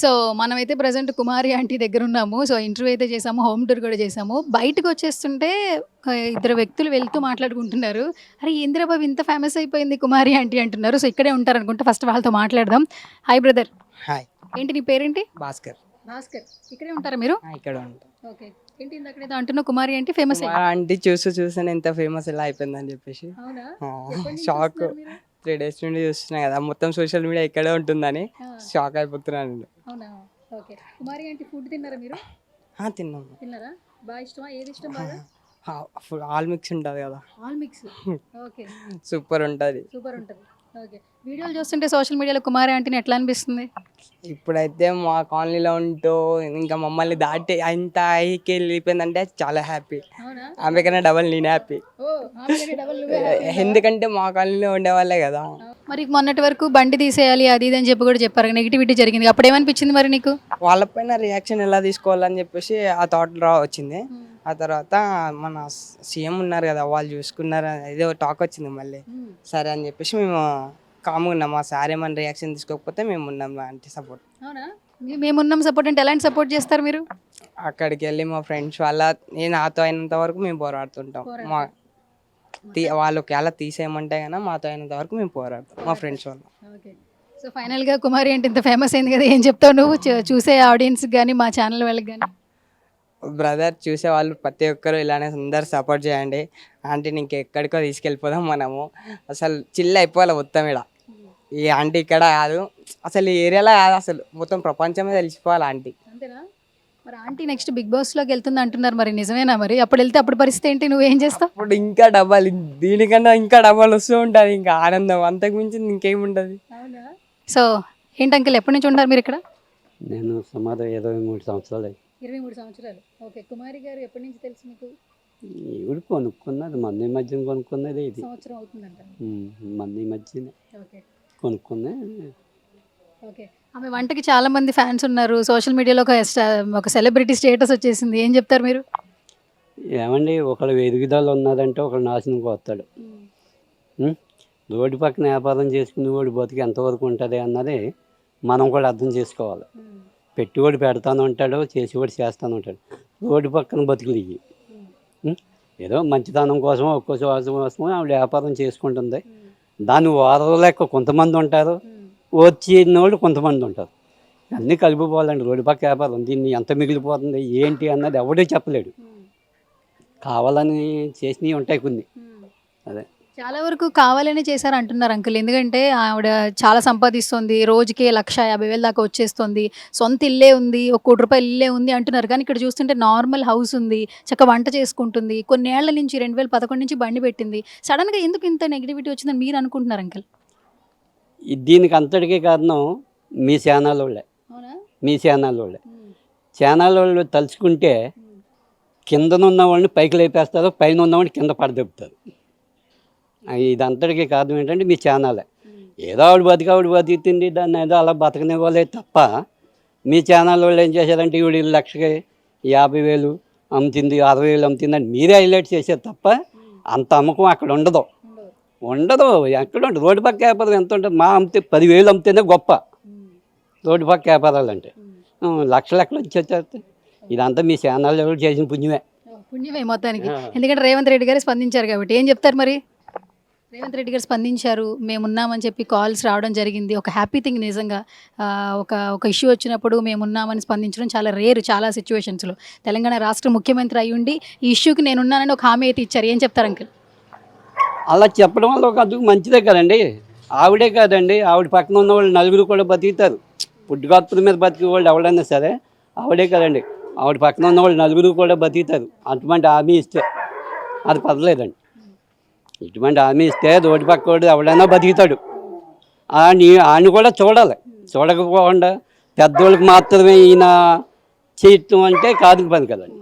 So మనమైతే present కుమారి aunty దగ్గర ఉన్నాము సో ఇంటర్వ్యూ అయితే చేసాము హోమ్ టూర్ కూడా చేసాము. బయటకు వచ్చేస్తుంటే ఇద్దరు వ్యక్తులు వెళ్తూ మాట్లాడుకుంటున్నారు. అరే ఇంద్రబాబు ఇంత ఫేమస్ అయిపోయింది కుమారి ఆంటీ అంటున్నారు. సో ఇక్కడే ఉంటారు అనుకుంటే ఫస్ట్ వాళ్ళతో మాట్లాడదాం. హాయ్ బ్రదర్ హాయ్ ఏంటి నీ పేరేంటి? భాస్కర్. భాస్కర్. ఇక్కడే ఉంటారా మీరు? ఇక్కడ ఓకే. ఏంటి ఇందాక అంటున్నా కుమారి ఆంటీ ఫేమస్ ఆంటీ చూసి చూసాను ఎంత ఫేమస్ ఎలా అయిపోయిందని చెప్పేసి. షాక్ త్రీ డేస్ నుండి చూస్తున్నా కదా మొత్తం సోషల్ మీడియా ఇక్కడే ఉంటుందని షాక్ అయిపోతున్నాను అవునా? ఓకే. కుమారి ఆంటీ ఫుడ్ తిన్నారా మీరు? ఆ, తిన్నాము తిన్నారా? బాగా ఇష్టమా? ఏది ఇష్టం బాగా? ఫుల్ ఆల్ మిక్స్ ఉంటుంది కదా. All mix. ఓకే. సూపర్ ఉంటుంది. సూపర్ ఉంటుంది. ఓకే. వీడియోలు చూస్తుంటే సోషల్ మీడియాలో కుమారి ఆంటీని ఎట్లా అనిపిస్తుంది? ఇప్పుడైతే మా కాలనీలో ఉంటూ ఇంకా మమ్మల్ని దాటి ఇంత హైకి వెళ్ళిపోయిందంటే చాలా హ్యాపీ. అవునా? ఆమె కన్నా డబల్ నేను హ్యాపీ. ఓ నువ్వే ఎందుకంటే మా కాలనీలో ఉండేవాళ్ళే కదా. మరి మొన్నటి వరకు బండి తీసేయాలి అది ఇది అని చెప్పి కూడా చెప్పారు నెగిటివిటీ జరిగింది. అప్పుడు ఏమనిపించింది మరి నీకు? వాళ్ళపైన రియాక్షన్ ఎలా తీసుకోవాలని చెప్పేసి ఆ థాట్ రా వచ్చింది. ఆ తర్వాత మన సీఎం ఉన్నారు కదా వాళ్ళు చూసుకున్నారు ఏదో టాక్ వచ్చింది మళ్ళీ. సరే అని చెప్పేసి మేము కామ్గా ఉన్నాం. మా సార్ ఏమైనా రియాక్షన్ తీసుకోకపోతే మేము ఉన్నాం అంటే సపోర్ట్ అవునా? మేమున్నాం సపోర్ట్ అంటే ఎలాంటి సపోర్ట్ చేస్తారు మీరు? అక్కడికి వెళ్ళి మా ఫ్రెండ్స్ వాళ్ళ నేను నాతో అయినంత వరకు మేము పోరాడుతుంటాం. మా తీ వాళ్ళు ఒకవేళ తీసేయమంటే కన్నా మాతో అయినంత వరకు మేము పోరాడతాం మా ఫ్రెండ్స్ వాళ్ళు. ఓకే. సో ఫైనల్గా కుమారి అంటే ఇంత ఫేమస్ అయింది కదా ఏం చెప్తావు నువ్వు? చూసే ఆడియన్స్ కానీ మా ఛానల్ వాళ్ళకి కానీ బ్రదర్ చూసే వాళ్ళు ప్రతి ఒక్కరు ఇలానే అందరు సపోర్ట్ చేయండి. ఆంటీ ఇంక ఎక్కడికో తీసుకెళ్ళిపోదాం మనము. అసలు చిల్ అయిపోవాలి మొత్తం ఇక్కడ ఈ ఆంటీ ఇక్కడ కాదు. అసలు ఈ ఏరియాలో కాదు అసలు. మొత్తం ప్రపంచమే తెలిసిపోవాలి ఆంటీ. అంతేనా? మరి ఆంటీ నెక్స్ట్ బిగ్ బాస్లోకి వెళ్తుంది అంటున్నారు మరి. నిజమేనా మరి? అప్పుడు వెళ్తే అప్పుడు పరిస్థితి ఏంటి? నువ్వేం చేస్తావు? ఇప్పుడు ఇంకా డబ్బాలు దీనికన్నా ఇంకా డబ్బాలు వస్తూ ఉంటుంది. ఇంకా ఆనందం. అంతకు మించి ఇంకేముంటుంది అవునా? సో ఏంటి అంకుల్? ఎప్పటి నుంచి ఉంటారు మీరు ఇక్కడ? నేను సుమారు ఇరవై మూడు సంవత్సరాలు ఇరవై మూడు సంవత్సరాలు. ఓకే కుమారి గారు ఎప్పటి నుంచి తెలుసు మీకు? ఈవిడ కొనుక్కున్నది మంది మధ్యన కొనుక్కున్నది ఇది. సంవత్సరం అవుతుందంట. ఉమ్, మంది మధ్యన. ఓకే. కొనుక్కునే ఓకే. ఆమె వంటకి చాలా మంది ఫ్యాన్స్ ఉన్నారు. సోషల్ మీడియాలో ఒక ఒక సెలబ్రిటీ స్టేటస్ వచ్చేసింది. ఏం చెప్తారు మీరు? ఏమండి ఒకళ్ళు ఎదుగుదల ఉన్నదంటే ఒకళ్ళు నాశనంకి వస్తాడు రోడ్డు పక్కన వ్యాపారం చేసుకుని వాడు బతికి ఎంతవరకు ఉంటుంది అన్నది మనం కూడా అర్థం చేసుకోవాలి. పెట్టుబడి పెడతాను ఉంటాడు చేసేవాడు చేస్తాను ఉంటాడు రోడ్డు పక్కన బతుకులు ఇవి? ఏదో మంచితనం కోసం ఒక్కో శ్వాసం కోసం వ్యాపారం చేసుకుంటుంది. దాన్ని వారలేక కొంతమంది ఉంటారు. వచ్చిన వాళ్ళు కొంతమంది ఉంటారు. అన్నీ కలిపిపోవాలండి. రోడ్డు పక్క వ్యాపారం. దీన్ని ఎంత మిగిలిపోతుంది ఏంటి అన్నది ఎవడూ చెప్పలేడు. కావాలని చేసినవి ఉంటాయి కొన్ని. అదే. చాలా వరకు కావాలనే చేశారు అంటున్నారు అంకుల్. ఎందుకంటే ఆవిడ చాలా సంపాదిస్తుంది రోజుకి లక్ష యాభై వేల దాకా వచ్చేస్తుంది సొంత ఇల్లే ఉంది ఒక కోటి రూపాయలు ఇల్లే ఉంది అంటున్నారు. కానీ ఇక్కడ చూస్తుంటే నార్మల్ హౌస్ ఉంది చక్క వంట చేసుకుంటుంది కొన్ని ఏళ్ళ నుంచి రెండు వేల పదకొండు నుంచి బండి పెట్టింది. సడన్గా ఎందుకు ఇంత నెగిటివిటీ వచ్చిందని మీరు అనుకుంటున్నారు అంకుల్? దీనికి అంతటికీ కారణం మీ ఛానల్ వాళ్ళే మీ ఛానల్ వాళ్ళే ఛానల్ వాళ్ళు తలుచుకుంటే కిందనున్న వాళ్ళని పైకి లేపేస్తారు పైన ఉన్నవాడిని కింద పడదెప్పుతారు ఇదంతటికీ కారణం ఏంటంటే మీ ఛానలే. ఏదో ఆవిడ బతికి ఆవిడ బతుకుతుంది దాన్ని ఏదో అలా బతకనివ్వలే తప్ప మీ ఛానల్ వాళ్ళు ఏం చేశారంటే ఈవిడ ఈ లక్షకి యాభై వేలు అమ్ముతుంది అరవై వేలు అమ్ముతుంది అని మీరే హైలైట్ చేశారు తప్ప అంత అమ్మకం అక్కడ ఉండదు. ఉండదు. ఎక్కడ ఉండదు. రోడ్డు పక్క వ్యాపారం ఎంత ఉంటుంది మా అమ్మితే పదివేలు అమ్మితేనే గొప్ప. రోడ్డు పక్క వ్యాపారాలు అంటే. లక్షలు ఎక్కడ నుంచి వచ్చేస్తాయి? ఇదంతా మీ ఛానల్ ఎవరు చేసిన పుణ్యమే. పుణ్యమే మొత్తానికి. ఎందుకంటే రేవంత్ రెడ్డి గారు స్పందించారు కాబట్టి ఏం చెప్తారు మరి? రేవంత్ రెడ్డి గారు స్పందించారు మేమున్నామని చెప్పి కాల్స్ రావడం జరిగింది. ఒక హ్యాపీ థింగ్ నిజంగా. ఒక ఒక ఇష్యూ వచ్చినప్పుడు మేమున్నామని స్పందించడం చాలా రేరు చాలా సిచ్యువేషన్స్లో తెలంగాణ రాష్ట్ర ముఖ్యమంత్రి అయి ఉండి ఈ ఇష్యూకి నేనున్నానని ఒక హామీ అయితే ఇచ్చారు. ఏం చెప్తారు అంకుల్? అలా చెప్పడం వల్ల ఒక అందుకు మంచిదే కదండి. ఆవిడే కాదండి. ఆవిడ పక్కన ఉన్న వాళ్ళు నలుగురు కూడా బతుకుతారు. పుట్టుకొత్తుల మీద బతికే వాళ్ళు ఎవడైనా సరే ఆవిడే కదండి. ఆవిడ పక్కన ఉన్న వాళ్ళు నలుగురు కూడా బతుకుతారు. అటువంటి హామీ ఇస్తే. అది పర్లేదండి. ఇటువంటి హామీ ఇస్తే రోడ్డు పక్కోడు ఎవడైనా బతుకుతాడు. అని ఆయన కూడా చూడాలి. చూడకపోకుండా పెద్దోళ్ళకి మాత్రమే ఈయన చేయటం అంటే కాదు పని కదండి.